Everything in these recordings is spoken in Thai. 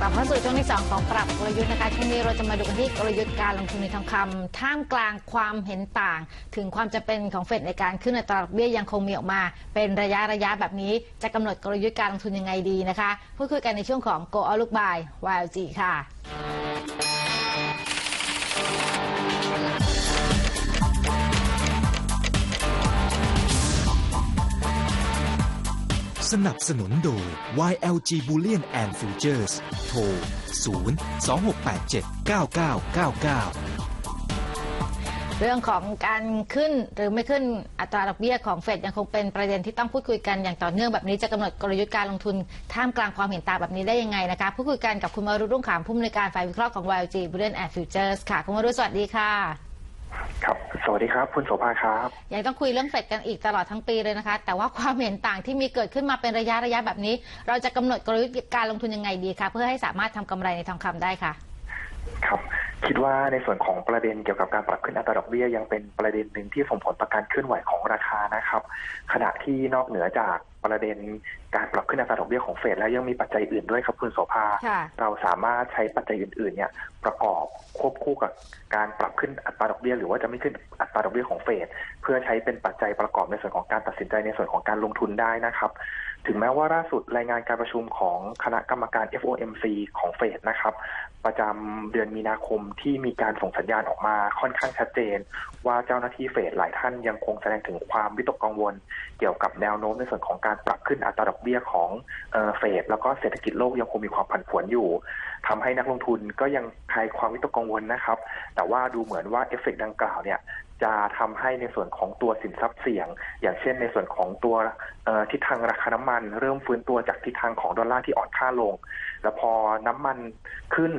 กลับเข้าสู่ช่วงที่ 2 ของปรับกลยุทธ์นะคะช่วงนี้เราจะมาดูกันที่กลยุทธ์การลงทุนในทองคำท่ามกลางความเห็นต่าง ถึงความจำเป็นของเฟดในการขึ้นอัตราดอกเบี้ยยังคงมีออกมา เป็นระยะระยะแบบนี้จะกำหนดกลยุทธ์การลงทุนยังไงดีนะคะพูดคุยกันในช่วงของ Go Out Look Buy YLG ค่ะ สนับสนุนโดย YLG Bullion and Futures โทร 0 2687 9999เรื่องของการขึ้นหรือไม่ขึ้นอัตราดอกเบี้ยของเฟดยังคงเป็นประเด็นที่ต้องพูดคุยกันอย่างต่อเนื่องแบบนี้จะกำหนดกลยุทธ์การลงทุนท่ามกลางความเห็นต่างแบบนี้ได้ยังไงนะคะพูดคุยกันกับคุณมารุรุ่งขามผู้อำนวยการฝ่ายวิเคราะห์ของ YLG Bullion and Futures ค่ะ คุณมารุสวัสดีค่ะ สวัสดีครับ คุณโสภาครับยังต้องคุยเรื่องเฟดกันอีกตลอดทั้งปีเลยนะคะ แต่ว่าความเห็นต่างที่มีเกิดขึ้นมาเป็นระยะระยะแบบนี้ เราจะกำหนดกลยุทธ์การลงทุนยังไงดีคะเพื่อให้สามารถทำกำไรในทองคำได้ค่ะ ครับคิดว่าในส่วนของประเด็นเกี่ยวกับการปรับขึ้นอัตราดอกเบี้ยยังเป็นประเด็นหนึ่งที่ส่งผลต่อการเคลื่อนไหวของราคานะครับ ขณะที่นอกเหนือจากประเด็นการปรับขึ้นอัตราดอกเบี้ยของเฟดแล้วยังมีปัจจัยอื่นด้วยครับคุณโสภาค่ะเราสามารถใช้ปัจจัยอื่นๆเนี่ยประกอบควบคู่กับการปรับขึ้นอัตราดอกเบี้ยหรือว่าจะไม่ขึ้นอัตราดอกเบี้ยของเฟดเพื่อใช้เป็นปัจจัยประกอบในส่วนของการตัดสินใจในส่วนของการลงทุนได้นะครับ ถึงแม้ว่าล่าสุดรายงานการประชุมของคณะกรรมการ FOMC ของเฟดนะครับ ประจำเดือนมีนาคมที่มีการส่งสัญญาณออกมาค่อนข้างชัดเจน ว่าเจ้าหน้าที่เฟดหลายท่านยังคงแสดงถึงความวิตกกังวล เกี่ยวกับแนวโน้มในส่วนของการปรับขึ้นอัตราดอกเบี้ยของเฟดแล้วก็เศรษฐกิจโลกยังคงมีความผันผวนอยู่ ทำให้นักลงทุนก็ยังคลายความวิตกกังวลนะครับ แต่ว่าดูเหมือนว่าเอฟเฟกต์ดังกล่าวเนี่ยจะทำให้ในส่วนของตัวสินทรัพย์เสี่ยง อย่างเช่นในส่วนของตัวทิศทางราคาน้ำมัน เริ่มฟื้นตัวจากทิศทางของดอลลาร์ที่อ่อนค่าลง แล้วพอน้ำมันขึ้น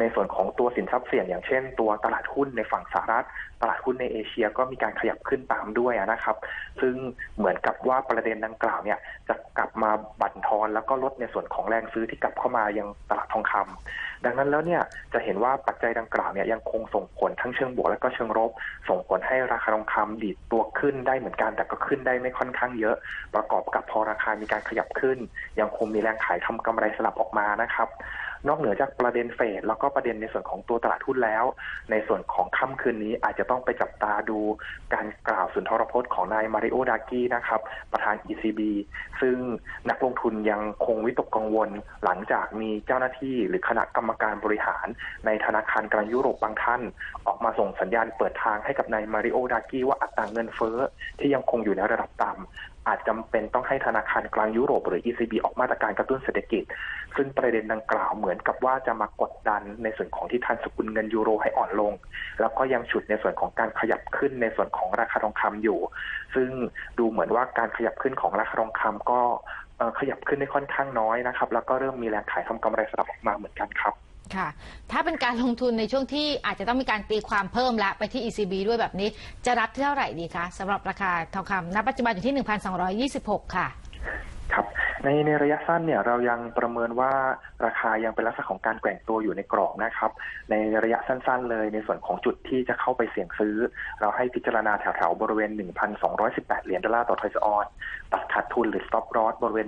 ในส่วนของตัวสินทรัพย์เสี่ยงอย่างเช่น ตัวตลาดหุ้นในฝั่งสหรัฐ ตลาดหุ้นในเอเชียก็มีการขยับขึ้นตามด้วยนะครับ ซึ่งเหมือนกับว่าประเด็นดังกล่าวเนี่ยจะกลับมาบั่นทอน แล้วก็ลดในส่วนของแรงซื้อที่กลับเข้ามายังตลาดทองคำดังนั้นแล้วเนี่ยจะเห็นว่าปัจจัยดังกล่าวเนี่ยยังคงส่งผลทั้งเชิงบวกและก็เชิงลบส่งผลให้ราคาทองคำดีดตัวขึ้นได้เหมือนกันแต่ก็ขึ้นได้ไม่ค่อนข้างเยอะ ประกอบกับพอราคามีการขยับขึ้น ยังคงมีแรงขายทำกำไรสลับออกมานะครับ นอกเหนือจากประเด็นเฟดแล้วก็ประเด็นในส่วนของตัวตลาดหุ้นแล้ว ในส่วนของค่ำคืนนี้อาจจะต้องไปจับตาดูการกล่าวสุนทรพจน์ของนายมาริโอดากี้นะครับ ประธาน ECB ซึ่งนักลงทุนยังคงวิตกกังวล หลังจากมีเจ้าหน้าที่หรือคณะกรรมการบริหาร ในธนาคารกลางยุโรปบางท่าน ออกมาส่งสัญญาณเปิดทางให้กับนายมาริโอดากี้ว่าอัตราเงินเฟ้อที่ยังคงอยู่ในระดับต่ำ อาจจำเป็นต้องให้ธนาคารกลางยุโรปหรือ ECB ออกมาตรการกระตุ้นเศรษฐกิจ ซึ่งประเด็นดังกล่าวเหมือนกับว่าจะมากดดันในส่วนของที่ทานสกุลเงินยูโรให้อ่อนลง แล้วก็ยังฉุดในส่วนของการขยับขึ้นในส่วนของราคาทองคำอยู่ ซึ่งดูเหมือนว่าการขยับขึ้นของราคาทองคำก็ขยับขึ้นได้ค่อนข้างน้อยนะครับ แล้วก็เริ่มมีแรงขายทำกำไรสลับออกมาเหมือนกันครับ ค่ะ ถ้าเป็นการลงทุนในช่วงที่อาจจะต้องมีการตีความเพิ่มและไปที่ ECB ด้วยแบบนี้ จะรับที่เท่าไหร่ดีคะสำหรับราคาทองคำณปัจจุบันอยู่ที่ 1,226 ค่ะครับในในระยะสั้นเนี่ยเรายังประเมินว่าราคายังเป็นลักษณะของการแกว่งตัวอยู่ในกรอบนะครับ ในระยะสั้นๆ เลยในส่วนของจุดที่จะเข้าไปเสี่ยงซื้อ เราให้พิจารณาแถวๆ บริเวณ 1,218 เหรียญดอลลาร์ต่อทอยส์ออนตัดขาดทุนหรือ stop loss บริเวณ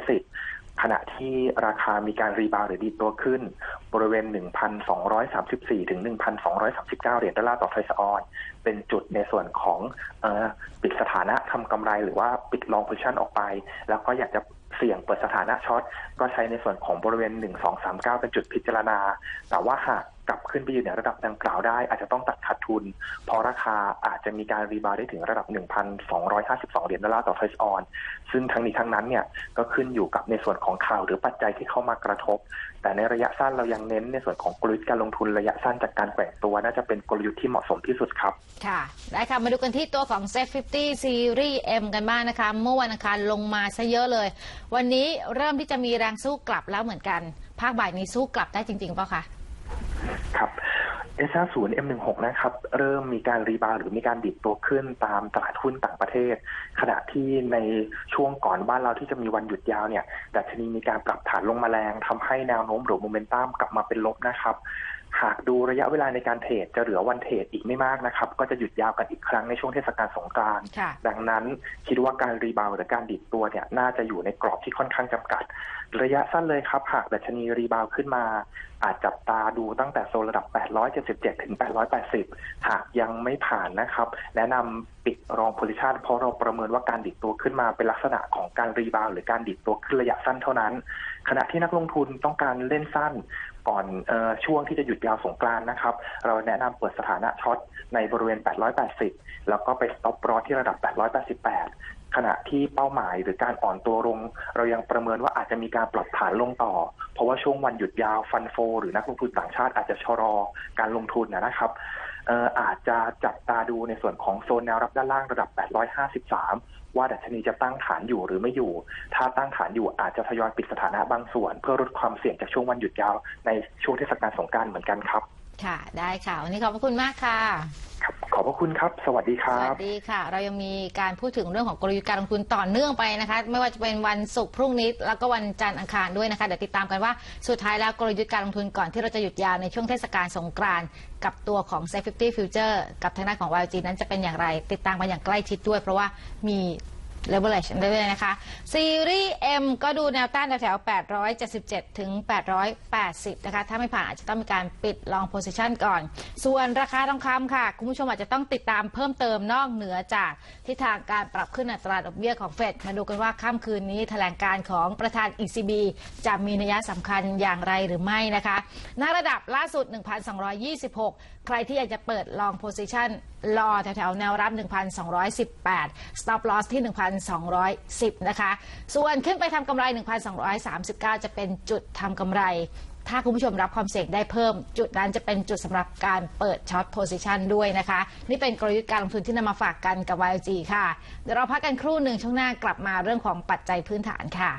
1,210 ขณะที่ราคามีการรีบาวหรือดีดตัวขึ้น บริเวณ 1,234 ถึง 1,239 เหรียญดอลลาร์ต่อทอยส์ออน เป็นจุดในส่วนของอปิดสถานะทำกำไรหรือว่าปิดลองโพซิชันออกไป แล้วก็อยากจะเสี่ยงเปิดสถานะช็อตก็ใช้ในส่วนของบริเวณ 1239 เป็นจุดพิจารณา แต่ว่าหาก ลับขึ้นไปอยู่ในระดับดังกล่าวได้ อาจจะต้องตัดขาดทุน เพราะราคาอาจจะมีการรีบาวด์ได้ถึงระดับ 1,252 เหรียญดอลลาร์ต่อเฟสออน ซึ่งทั้งนี้ทั้งนั้นเนี่ยก็ขึ้นอยู่กับในส่วนของข่าวหรือปัจจัยที่เข้ามากระทบ แต่ในระยะสั้นเรายังเน้นในส่วนของกลยุทธ์การลงทุนระยะสั้นจากการแกว่งตัวน่าจะเป็นกลยุทธ์ที่เหมาะสมที่สุดครับ ค่ะได้ค่ะมาดูกันที่ตัวของ Set 50 Series M กันบ้างนะคะ เมื่อวันอังคารลงมาซะเยอะเลย วันนี้เริ่มที่จะมีแรงสู้กลับแล้วเหมือนกัน ภาคบ่ายนี้สู้กลับได้จริงๆเปล่าคะ ครับ S50 M16 นะครับ เริ่มมีการรีบาวหรือมีการดิดตัวขึ้นตามตลาดหุ้นต่างประเทศ ขณะที่ในช่วงก่อนบ้านเราที่จะมีวันหยุดยาวเนี่ยดัชนีมีการปรับฐานลงมาแรงทำให้แนวโน้มหรือโมเมนตัมกลับมาเป็นลบนะครับ หากดูระยะเวลาในการเทรดจะเหลือวันเทรดอีกไม่มากนะครับ ก็จะหยุดยาวกันอีกครั้งในช่วงเทศกาลสงกรานต์ค่ะดังนั้นคิดว่าการรีบาวด์หรือการดิดตัวเนี่ยน่าจะอยู่ในกรอบที่ค่อนข้างจำกัด ระยะสั้นเลยครับ หากดัชนีรีบาวด์ขึ้นมา อาจจับตาดูตั้งแต่โซนระดับ 877 ถึง 880 หากยังไม่ผ่านนะครับ แนะนำปิดรองโพซิชันเพราะเราประเมินว่าการดิดตัวขึ้นมาเป็นลักษณะของการรีบาวด์หรือการดิดตัวขึ้นระยะสั้นเท่านั้น ขณะที่นักลงทุนต้องการเล่นสั้น ก่อนออช่วงที่จะหยุดยาวสงกรานนะครับ เราแนะนำเปิดสถานะช็อตในบริเวณ 880 แล้วก็ไปสต็อปรอที่ระดับ 888 ขณะที่เป้าหมายหรือการอ่อนตัวลง เรายังประเมินว่าอาจจะมีการปรับฐานลงต่อ เพราะว่าช่วงวันหยุดยาวฟันโฟ หรือนักลงทุนต่างชาติอาจจะชะลอการลงทุนนะครับเอ่ออาจจะจับตาดูในส่วนของโซนแนวรับด้านล่างระดับ 853 ว่าดัชนีจะตั้งฐานอยู่หรือไม่อยู่ ถ้าตั้งฐานอยู่อาจจะทยอยปิดสถานะบางส่วน เพื่อลดความเสี่ยงจากช่วงวันหยุดยาวในช่วงเทศกาลสงกรารเหมือนกันครับ ค่ะ ได้ค่ะ วันนี้ขอบพระคุณมากค่ะ ครับ ขอบพระคุณครับ สวัสดีคสรัวับ สดีค่ะ เรายังมีการพูดถึงเรื่องของกลยุทธ์การลงทุนต่อเนื่องไปนะคะ ไม่ว่าจะเป็นวันศุกร์พรุ่งนี้ แล้วก็วันจันทร์อังคารด้วยนะคะ เดี๋ยวติดตามกันว่าสุดท้ายแล้วกลยุทธ์การลงทุนก่อนที่เราจะหยุดยาวในช่วงเทศกาลสงกรานต์กับตัวของ Safe 50 Future กับทางด้านของ YG นั้นจะเป็นอย่างไร ติดตามมาอย่างใกล้ชิดด้วย เพราะว่ามี leverage เรื่อยนะคะ ซีรีส์ M ก็ดูแนวต้านแถวๆ877 ถึง 880 นะคะ ถ้าไม่ผ่านอาจจะต้องมีการปิด long position ก่อน ส่วนราคาทองคำค่ะ คุณผู้ชมอาจจะต้องติดตามเพิ่มเติมนอกเหนือจากทิศทางการปรับขึ้นอัตราดอกเบี้ยของเฟด มาดูกันว่าค่ำคืนนี้แถลงการของประธาน ECB จะมีนัยสำคัญอย่างไรหรือไม่นะคะหน้าระดับล่าสุด 1,226 ใครที่อยากจะเปิด long position รอแถวๆแนวรับ 1,218 stop loss ที่1,210 นะคะ ส่วนขึ้นไปทำกำไร 1,239 จะเป็นจุดทำกำไร ถ้าคุณผู้ชมรับความเสี่ยงได้เพิ่ม จุดนั้นจะเป็นจุดสำหรับการเปิดช็อตโพซิชันด้วยนะคะ นี่เป็นกลยุทธ์การลงทุนที่นำมาฝากกันกับ YG ค่ะ เดี๋ยวเราพักกันครู่หนึ่งช่วงหน้ากลับมาเรื่องของปัจจัยพื้นฐานค่ะ